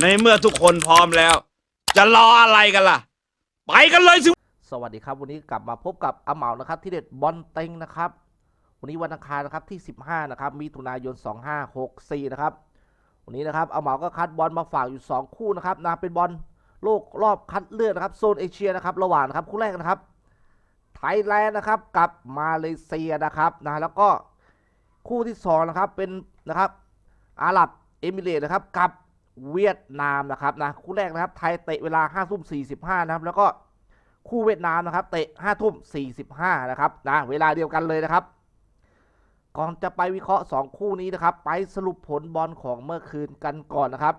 ในเมื่อทุกคนพร้อมแล้ว จะรออะไรกันล่ะ ไปกันเลยสิ สวัสดีครับวันนี้กลับมาพบกับอาเหมานะครับ ที่เด็ดบอลเต็งนะครับ วันนี้วันอังคารนะครับที่ 15 นะครับมิถุนายน 2564 นะครับ วันนี้นะครับอาเหมาก็คัดบอลมาฝากอยู่ 2 คู่นะครับนะเป็นบอลโลกรอบคัดเลือกนะครับโซนเอเชียนะครับระหว่างนะครับคู่แรกนะครับไทยแลนด์นะครับกับมาเลเซียนะครับนะแล้วก็คู่ที่สองนะครับเป็นนะครับอาหรับเอมิเรตนะครับกับ เวียดนามนะครับนะคู่แรกนะครับไทยเตะเวลา5ทุ่ม45นะครับแล้วก็คู่เวียดนามนะครับเตะ5ทุ่ม45นะครับนะเวลาเดียวกันเลยนะครับก่อนจะไปวิเคราะห์ 2 คู่นี้นะครับ ไปสรุปผลบอลของเมื่อคืนกันก่อนนะครับ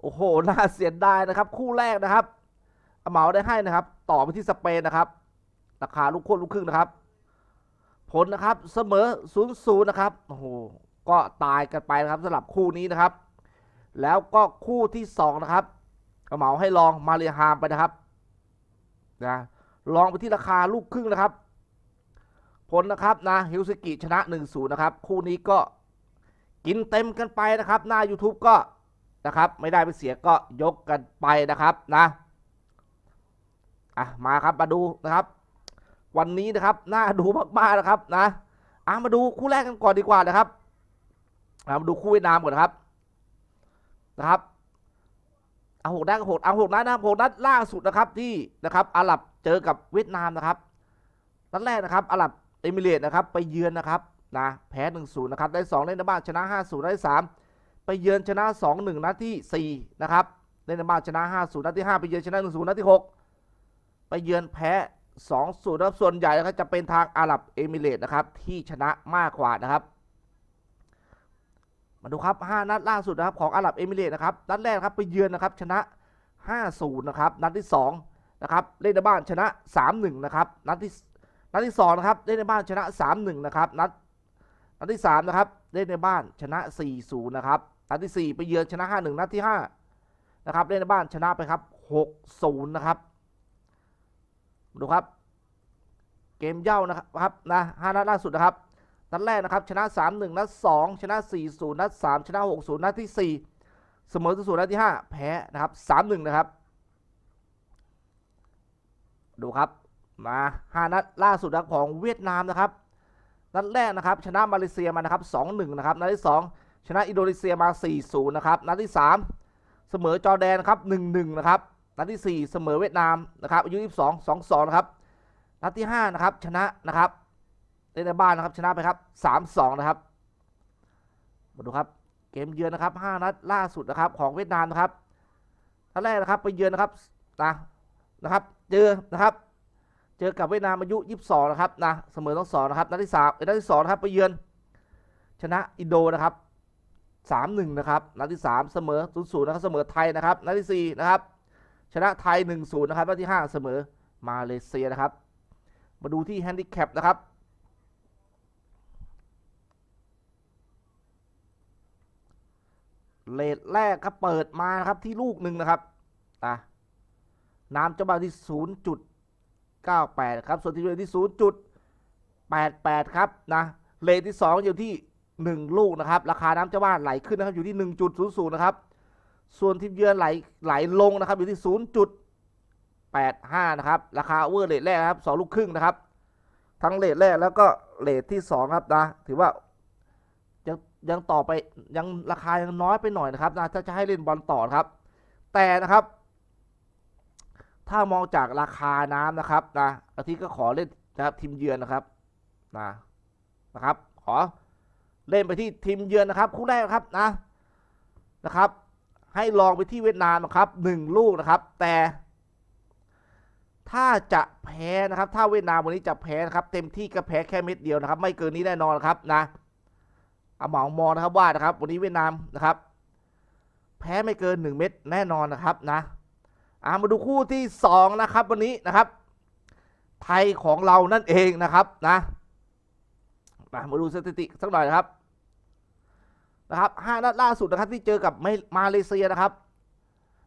โอ้โห น่าเสียดายนะครับ คู่แรกนะครับอาเหมาได้ให้นะครับ ต่อไปที่สเปนนะครับ ราคาลูกโคตรลูกครึ่งนะครับ ผลนะครับเสมอ0 0นะครับ โอ้โห ก็ตายกันไปนะครับสำหรับคู่นี้นะครับ แล้วก็คู่ที่สองนะครับเหมาให้ลองมาเลฮามไปนะครับนะลองไปที่ราคาลูกครึ่งนะครับ ผลนะครับนะฮิลสกิชนะ1-0นะครับ คู่นี้ก็กินเต็มกันไปนะครับ หน้า YouTube ก็นะครับ ไม่ได้ไปเสียก็ยกกันไปนะครับนะอะมาครับมาดูนะครับ วันนี้นะครับน่าดูมากๆนะครับนะอะมาดูคู่แรกกันก่อนดีกว่านะครับมาดูคู่เวียดนามก่อนนะครับ นะครับเอาหกนัดหกเอาหกนัดนะครับหกนัดล่าสุดนะครับที่นะครับอาหรับเจอกับเวียดนามนะครับนัดแรกนะครับอาหรับเอมิเรต์นะครับไปเยือนนะครับนะแพ้หนึ่งศูนย์นะครับได้สองเล่นในบ้านชนะห้าศูนย์ได้สามไปเยือนชนะสองหนึ่งนัดที่สี่นะครับเล่นในบ้านชนะห้าศูนย์นัดที่ห้าไปเยือนชนะหนึ่งศูนย์นัดที่หกไปเยือนแพ้สองศูนย์นะครับส่วนใหญ่นะครับจะเป็นทางอาหรับเอมิเรต์นะครับที่ชนะมากกว่านะครับ มาดูครับ 5 นัดล่าสุดนะครับของอาหรับเอมิเรต์นะครับ นัดแรกครับไปเยือนนะครับชนะ 5-0 นะครับ นัดที่2นะครับเล่นในบ้านชนะ 3-1 นะครับ นัดที่นัดที่2นะครับเล่นในบ้านชนะ 3-1 นะครับ นัดนัดที่3นะครับเล่นในบ้านชนะ 4-0 นะครับ นัดที่ 4 ไปเยือนชนะ 5-1 นัดที่5นะครับเล่นในบ้านชนะไปครับ 6-0 นะครับมาดูครับ เกมเย่านะครับนะ5นัดล่าสุดนะครับ นัดแรกนะครับชนะ 3-1 นัด 2 ชนะ 4-0 นัด 3 ชนะ 6-0 นัดที่ 4 เสมอ0นัดที่ 5 แพ้นะครับ 3-1 นะครับ ดูครับ มา 5 นัดล่าสุดของเวียดนามนะครับ นัดแรกนะครับ ชนะมาเลเซียมานะครับ 2-1 นะครับ นัดที่ 2 ชนะอินโดนีเซียมา 4-0 นะครับ นัดที่ 3 เสมอจอร์แดนครับ 1-1 นะครับ นัดที่ 4 เสมอเวียดนามนะครับอายุ22 2-2 นะครับ นัดที่ 5 นะครับ ชนะนะครับ เล่นในบ้านนะครับ ชนะไปครับ3-2นะครับมาดูครับ เกมเยือนนะครับ5นัดล่าสุดนะครับ ของเวียดนามนะครับนัดแรกนะครับไปเยือนนะครับนะนะครับ เจอนะครับ เจอกับเวียดนามอายุ22นะครับนะเสมอต้องสองนะครับนัดที่3เอ้ยนัดที่2นะครับไปเยือน ชนะอินโดนะครับ3-1นะครับนัดที่3เสมอ0-0นะครับเสมอไทยนะครับนัดที่4นะครับชนะไทย1-0นะครับนัดที่5เสมอมาเลเซียนะครับ มาดูที่แฮนดิแคปนะครับ เลทแรกครับเปิดมานะครับที่ลูกหนึ่งนะครับอะน้ำเจะมาที่ 0.98 ครับ ส่วนที่เหลือที่ 0.88 ครับนะเลทที่ 2 อยู่ที่ 1 ลูกนะครับ ราคาน้ำเจ้าบ้านไหลขึ้นนะครับอยู่ที่ 1.00 นะครับ ส่วนทีมเยือนไหลไหลลงนะครับอยู่ที่ 0.85 นะครับ ราคาเวอร์เลทแรกครับ 2 ลูกครึ่งนะครับ ทั้งเลทแรกแล้วก็เลทที่ 2 ครับนะ ถือว่า ยังต่อไปยังราคายังน้อยไปหน่อยนะครับนะถ้าจะให้เล่นบอลต่อครับ แต่นะครับ ถ้ามองจากราคาน้ำนะครับนะอาทิตย์ก็ขอเล่นนะครับทีมเยือนนะครับนะนะครับ ขอเล่นไปที่ทีมเยือนนะครับ คู่แรกนะครับนะนะครับ ให้ลองไปที่เวียดนามนะครับหนึ่งลูกนะครับ แต่ถ้าจะแพ้นะครับ ถ้าเวียดนามวันนี้จะแพ้นะครับ เต็มที่ก็แพ้แค่เม็ดเดียวนะครับ ไม่เกินนี้แน่นอนครับนะ อาเหมามองนะครับว่านะครับ วันนี้เวียดนามนะครับ แพ้ไม่เกิน 1 เม็ดแน่นอนนะครับนะอามาดูคู่ที่ 2 นะครับ วันนี้นะครับ ไทยของเรานั่นเองนะครับนะมาดูสถิติสักหน่อยนะครับนะครับห้านัดล่าสุดนะครับที่เจอกับมาเลเซียนะครับ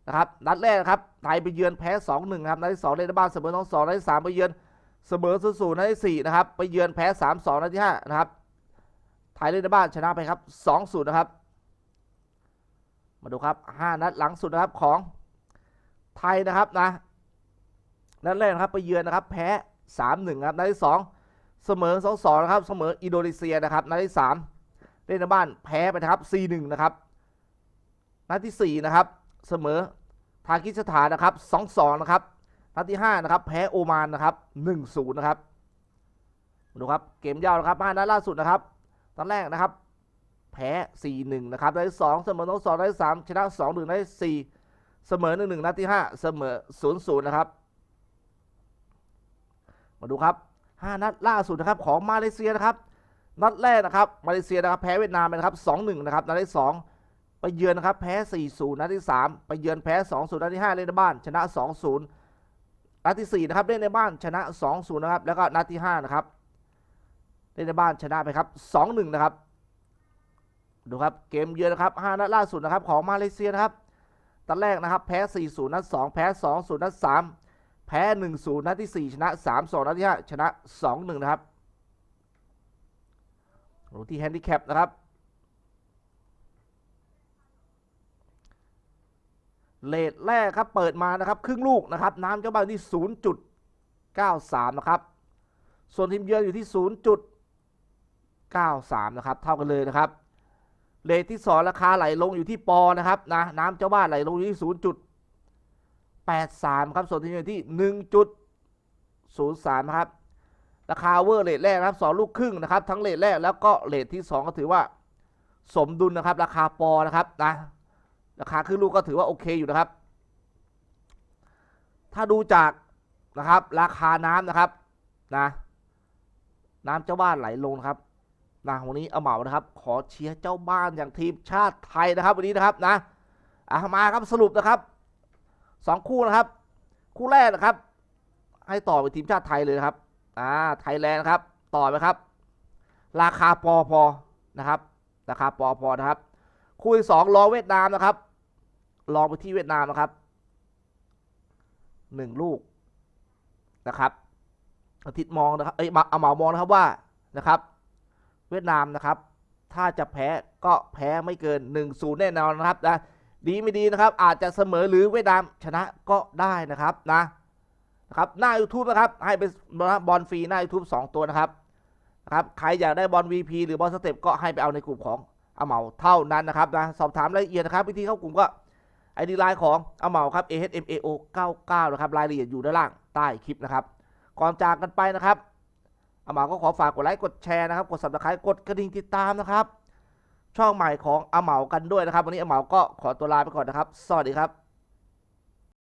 นะครับนัดแรกนะครับไทยไปเยือนแพ้2-1ครับนัดที่2เล่นในบ้านเสมอ2 2นัดที่3ไปเยือนเสมอ0-0นัดที่4นะครับไปเยือนแพ้3-2นัดที่5นะครับ ไทยเล่นในบ้านชนะไปครับ2-0นะครับ มาดูครับ 5 นัดหลังสุดนะครับของไทยนะครับนะนัดแรกนะครับไปเยือนนะครับ แพ้ 3-1ครับนัดที่ 2 เสมอ 2-2 นะครับ เสมออินโดนีเซียนะครับนัดที่ 3 เล่นในบ้านแพ้ไปนะครับ 4-1 นะครับนัดที่ 4 นะครับ เสมอทากิสถานนะครับ2-2 นะครับนัดที่ 5 นะครับ แพ้โอมานนะครับ1-0 นะครับมาดูครับ เกมยาวนะครับ5นัดล่าสุดนะครับ ตอนแรกนะครับ แพ้ 4-1 นะครับนัดที่2เสมอนัดที่2นัดที่3ชนะ2-1นัดที่4เสมอ 1-1นัดที่ 5 เสมอ 0-0 นะครับ มาดูครับ 5 นัดล่าสุดนะครับของมาเลเซียนะครับ นัดแรกนะครับ มาเลเซียนะครับแพ้เวียดนามไปนะครับ 2-1 นะครับนัดที่ 2 ไปเยือนนะครับแพ้ 4-0 นัดที่ 3 ไปเยือนแพ้ 2-0 นัดที่ 5 เล่นในบ้าน ชนะ 2-0นัดที่4นะครับเล่นในบ้านชนะ 2-0 นะครับ แล้วก็นัดที่ 5 นะครับ เล่นในบ้านชนะไปครับ 2-1 นะครับ ดูครับเกมเยือนนะครับ5นัดล่าสุดนะครับของมาเลเซียนะครับนัดแรกนะครับแพ้4-0นัด2แพ้2-0นัด3แพ้1-0นัดที่4ชนะ3-2นัดที่5ชนะ 2-1 นะครับดูที่แฮนดิแคปนะครับเลทแรกครับเปิดมานะครับครึ่งลูกนะครับน้ำเจ้าบ้านที่ 0.93 นะครับ ส่วนทีมเยือนอยู่ที่ 93 นะครับ เท่ากันเลยนะครับเลทที่ 2 ราคาไหลลงอยู่ที่ปอนะครับนะน้ำเจ้าบ้านไหลลงอยู่ที่ 0.83 ครับส่วนทีมเยือนที่ 1.03นะครับ ราคาเวอร์เลทแรกนะครับ2ลูกครึ่งนะครับ ทั้งเลทแรกแล้วก็เลทที่ 2 ก็ถือว่าสมดุลนะครับ ราคาปอนะครับนะราคาครึ่งลูกก็ถือว่าโอเคอยู่นะครับ ถ้าดูจากนะครับ ราคาน้ำนะครับนะน้ำเจ้าบ้านไหลลงนะครับ นะวันนี้เอาเหมานะครับ ขอเชียร์เจ้าบ้านอย่างทีมชาติไทยนะครับวันนี้นะครับนะอะมาครับสรุปนะครับสองคู่นะครับ คู่แรกนะครับ ให้ต่อไปทีมชาติไทยเลยนะครับอ่าไทยแลนด์นะครับ ต่อไปครับ ราคาปอพอนะครับ ราคาปอพอนะครับ คู่ที่สองรอเวียดนามนะครับ ลองไปที่เวียดนามนะครับหนึ่งลูกนะครับอาทิตย์มองนะครับเอ้ยมาเอาเหมามองนะครับว่านะครับ เวียดนามนะครับ ถ้าจะแพ้ก็แพ้ไม่เกิน 1-0 แน่นอนนะครับนะดีไม่ดีนะครับ อาจจะเสมอหรือเวียดนามชนะก็ได้นะครับนะนะครับหน้า YouTube นะครับ ให้เป็นบอลฟรีหน้า YouTube 2 ตัวนะครับนะครับใครอยากได้บอล VP หรือบอลสเต็ปก็ให้ไปเอาในกลุ่มของอาเหมาเท่านั้นนะครับนะสอบถามรายละเอียดนะครับวิธีเข้ากลุ่มก็ไอดีไลน์ของอาเหมาครับ AHMAO 99นะครับรายละเอียดอยู่ด้านล่างใต้คลิปนะครับ ก่อนจากกันไปนะครับ อามาก็ขอฝากกดไลค์กดแชร์นะครับ กดสับสไครต์กดกระดิ่งติดตามนะครับ ช่องใหม่ของอาเหมากันด้วยนะครับ วันนี้อาเหมาก็ขอตัวลาไปก่อนนะครับ สวัสดีครับ